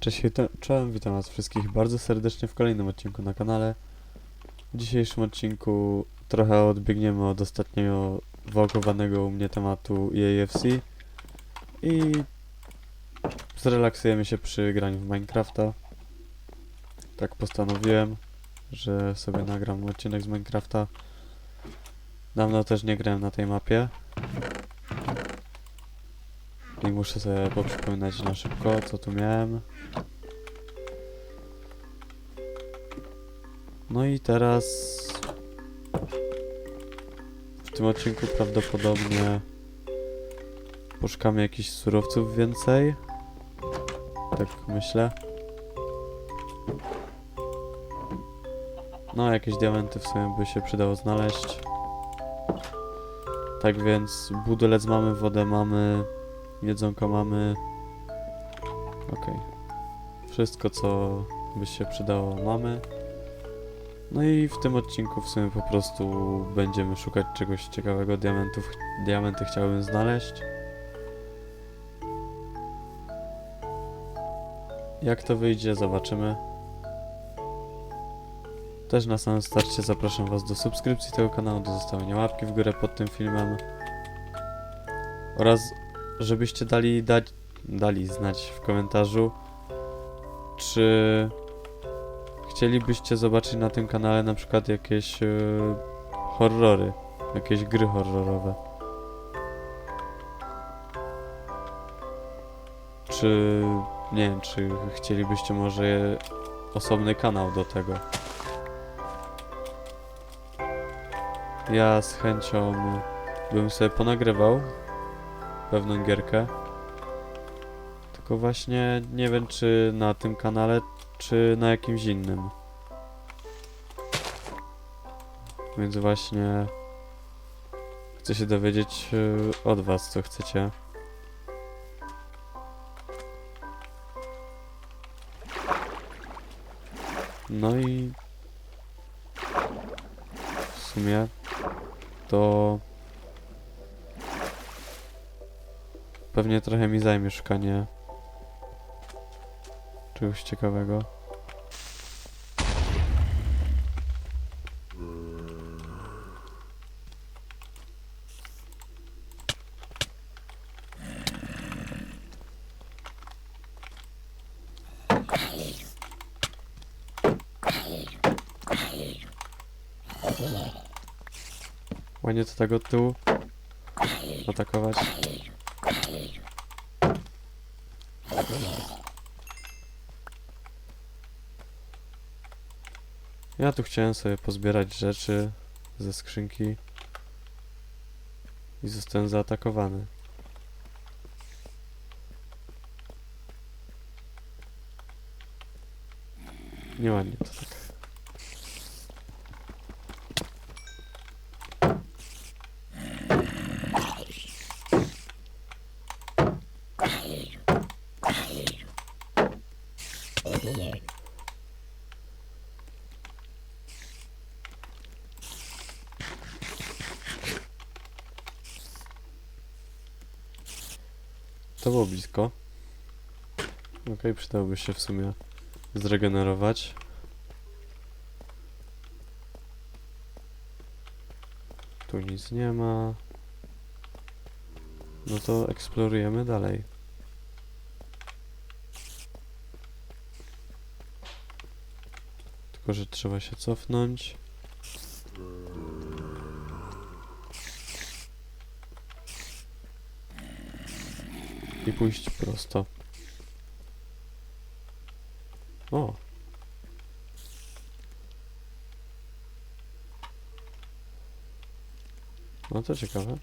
Cześć, czołem, witam was wszystkich bardzo serdecznie w kolejnym odcinku na kanale. W dzisiejszym odcinku trochę odbiegniemy od ostatniego wałkowanego u mnie tematu EAFC i zrelaksujemy się przy graniu w Minecrafta. Tak postanowiłem, że sobie nagram odcinek z Minecrafta. Dawno też nie grałem na tej mapie. I muszę sobie poprzypominać na szybko, co tu miałem. No i teraz w tym odcinku prawdopodobnie poszukamy jakichś surowców więcej. Tak myślę. No, jakieś diamenty w sumie by się przydało znaleźć. Tak więc budelec mamy, wodę mamy, jedzonko mamy. Okej. Wszystko co by się przydało mamy. No i w tym odcinku w sumie po prostu będziemy szukać czegoś ciekawego. Diamentów, diamenty chciałbym znaleźć. Jak to wyjdzie, zobaczymy. Też na samym starcie zapraszam Was do subskrypcji tego kanału, do zostawienia łapki w górę pod tym filmem. Oraz żebyście dali, dać, dali znać w komentarzu, czy chcielibyście zobaczyć na tym kanale na przykład jakieś e, horrory, jakieś gry horrorowe. Czy nie wiem, czy chcielibyście może osobny kanał do tego. Ja z chęcią bym sobie ponagrywał pewną gierkę. Tylko właśnie nie wiem, czy na tym kanale, czy na jakimś innym. Więc właśnie chcę się dowiedzieć y, od was, co chcecie. No i w sumie to pewnie trochę mi zajmie szukanie czegoś ciekawego. Ładnie to tak od tyłu atakować. Ja tu chciałem sobie pozbierać rzeczy ze skrzynki i zostałem zaatakowany. Nieładnie to tak. To było blisko. Okej, przydałoby się w sumie zregenerować. Tu nic nie ma. No to eksplorujemy dalej. Tylko, że trzeba się cofnąć. I pójść prosto. O! No to ciekawe.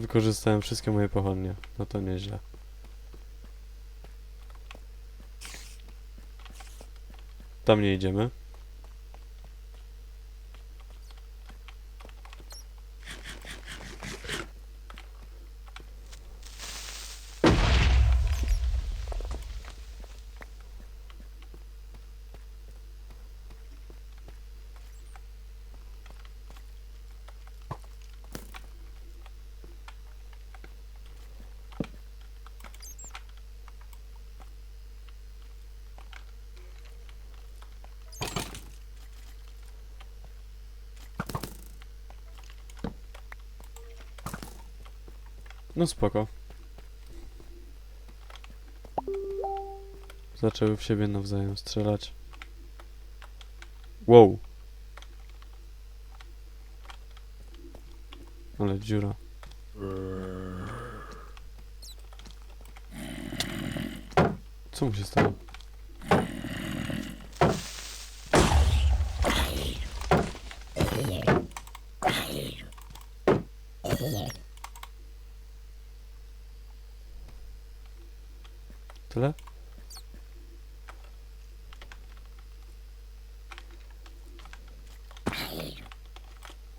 Wykorzystałem wszystkie moje pochodnie. No to nieźle. Tam nie idziemy. No spoko. Zaczęły w siebie nawzajem strzelać. Wow. Ale dziura. Co mu się stało? Tyle?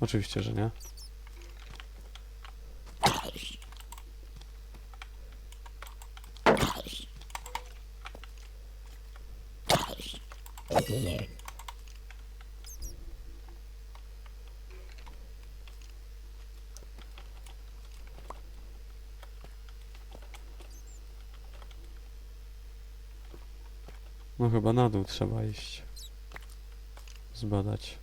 Oczywiście, że nie. Chyba na dół trzeba iść. Zbadać.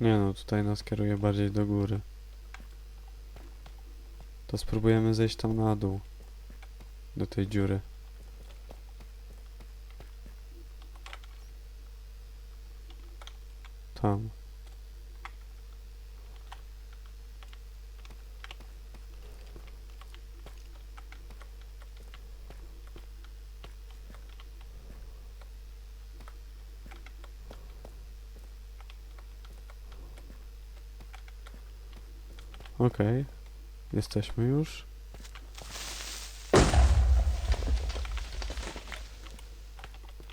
Nie no, tutaj nas kieruje bardziej do góry. To spróbujemy zejść tam na dół. Do tej dziury. Tam. Okej. Jesteśmy już.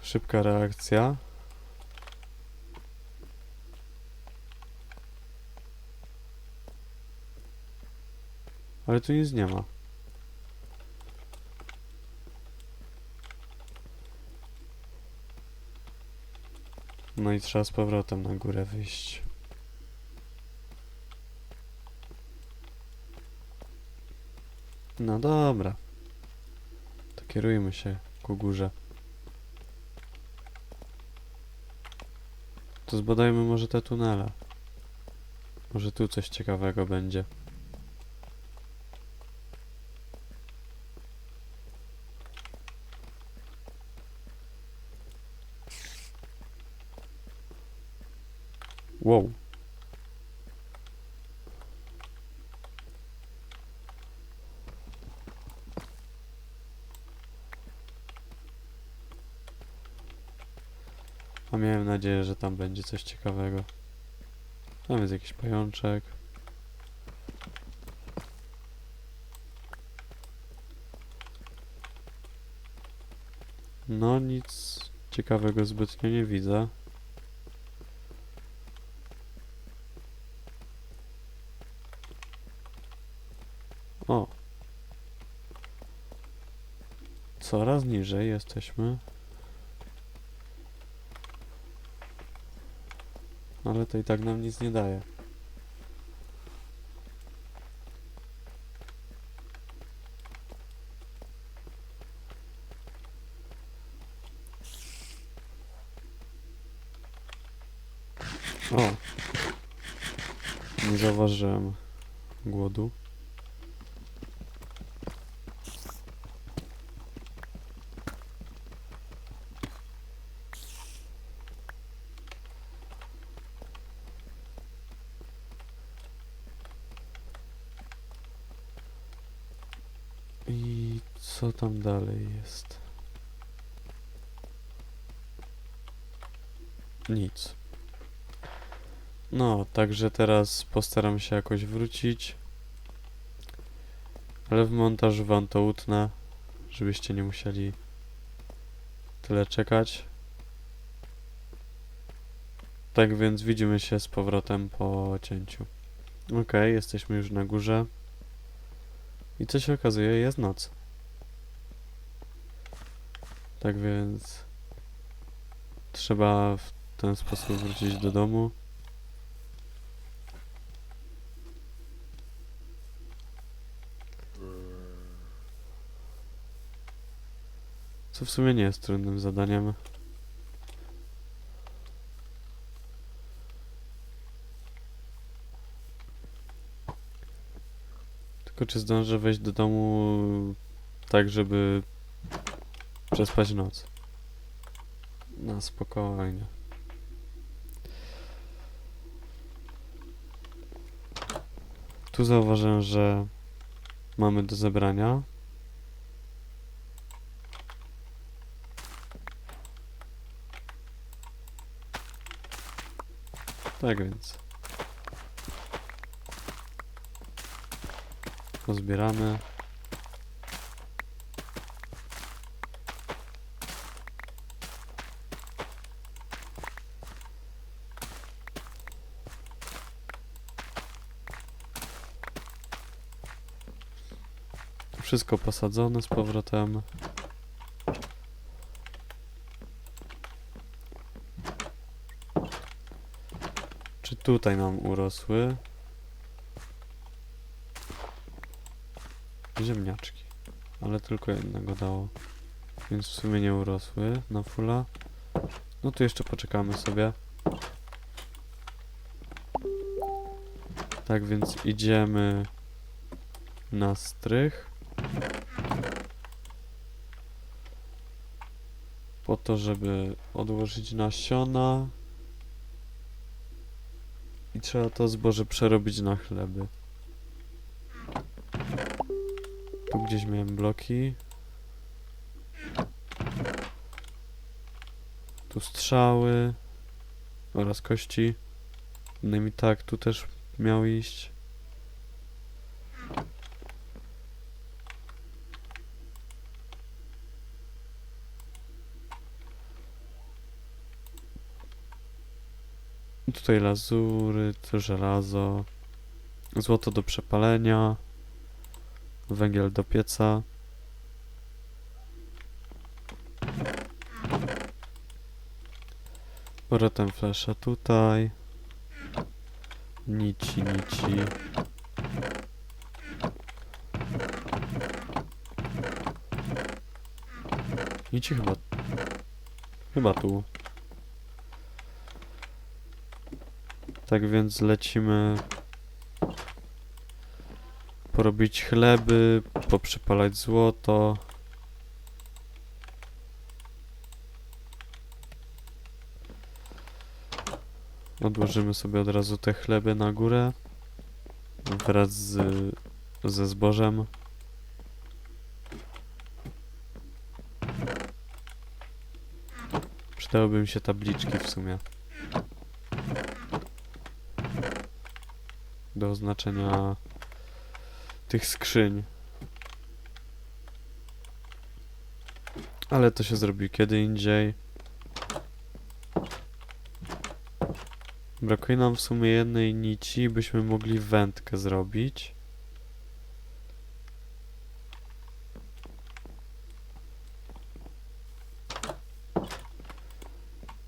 Szybka reakcja. Ale tu nic nie ma. No i trzeba z powrotem na górę wyjść. No dobra. To kierujmy się ku górze. To zbadajmy może te tunele. Może tu coś ciekawego będzie. Wow. A miałem nadzieję, że tam będzie coś ciekawego. Tam jest jakiś pajączek. No nic ciekawego zbytnio nie widzę. O. Coraz niżej jesteśmy. Ale to i tak nam nic nie daje. O! Nie zauważyłem głodu. I co tam dalej jest? Nic. No, także teraz postaram się jakoś wrócić. Ale w montażu wam to utnę, żebyście nie musieli tyle czekać. Tak więc widzimy się z powrotem po cięciu. Okej, jesteśmy już na górze. I co się okazuje, jest noc. Tak więc trzeba w ten sposób wrócić do domu. Co w sumie nie jest trudnym zadaniem. Tylko czy zdążę wejść do domu tak, żeby przespać noc? Na spokojnie. Tu zauważyłem, że mamy do zebrania. Tak więc. Pozbieramy. Wszystko posadzone z powrotem. Czy tutaj nam urosły? Ziemniaczki. Ale tylko jednego dało. Więc w sumie nie urosły na fula. No tu jeszcze poczekamy sobie. Tak więc idziemy na strych. Po to, żeby odłożyć nasiona. I trzeba to zboże przerobić na chleby. Gdzieś miałem bloki. Tu strzały. Oraz kości. No i tak, tu też miał iść. Tutaj lazury, to żelazo, złoto do przepalenia, węgiel do pieca. Powrotem flesza tutaj. Nici, nici. Nici chyba... Chyba tu. Tak więc lecimy porobić chleby, poprzepalać złoto. Odłożymy sobie od razu te chleby na górę wraz z, ze zbożem. Przydałyby mi się tabliczki w sumie. do oznaczenia tych skrzyń. Ale to się zrobi kiedy indziej. Brakuje nam w sumie jednej nici, byśmy mogli wędkę zrobić.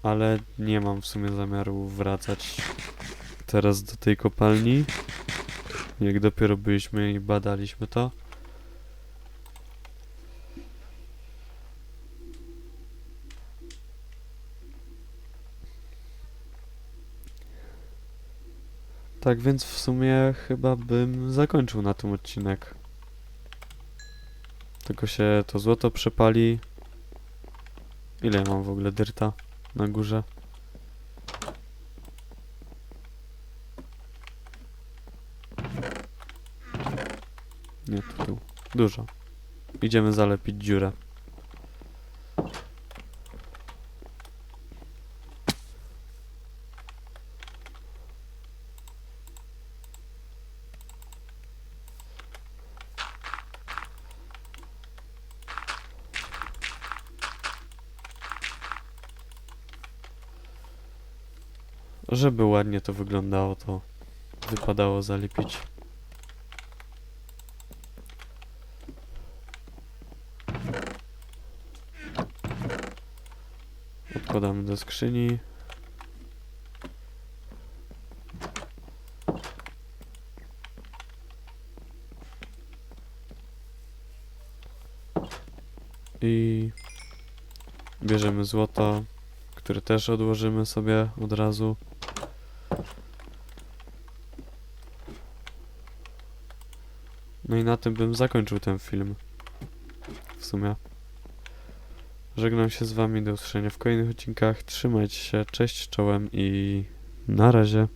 Ale nie mam w sumie zamiaru wracać teraz do tej kopalni. Jak dopiero byliśmy i badaliśmy to. Tak więc w sumie chyba bym zakończył na tym odcinek. Tylko się to złoto przepali. Ile mam w ogóle dyrta na górze? Nie, tu, tu. Dużo. idziemy zalepić dziurę. Żeby ładnie to wyglądało, to wypadało zalepić. Odkładamy do skrzyni. I bierzemy złoto, które też odłożymy sobie od razu. No i na tym bym zakończył ten film. W sumie. Żegnam się z wami, do usłyszenia w kolejnych odcinkach. Trzymajcie się, cześć czołem i na razie.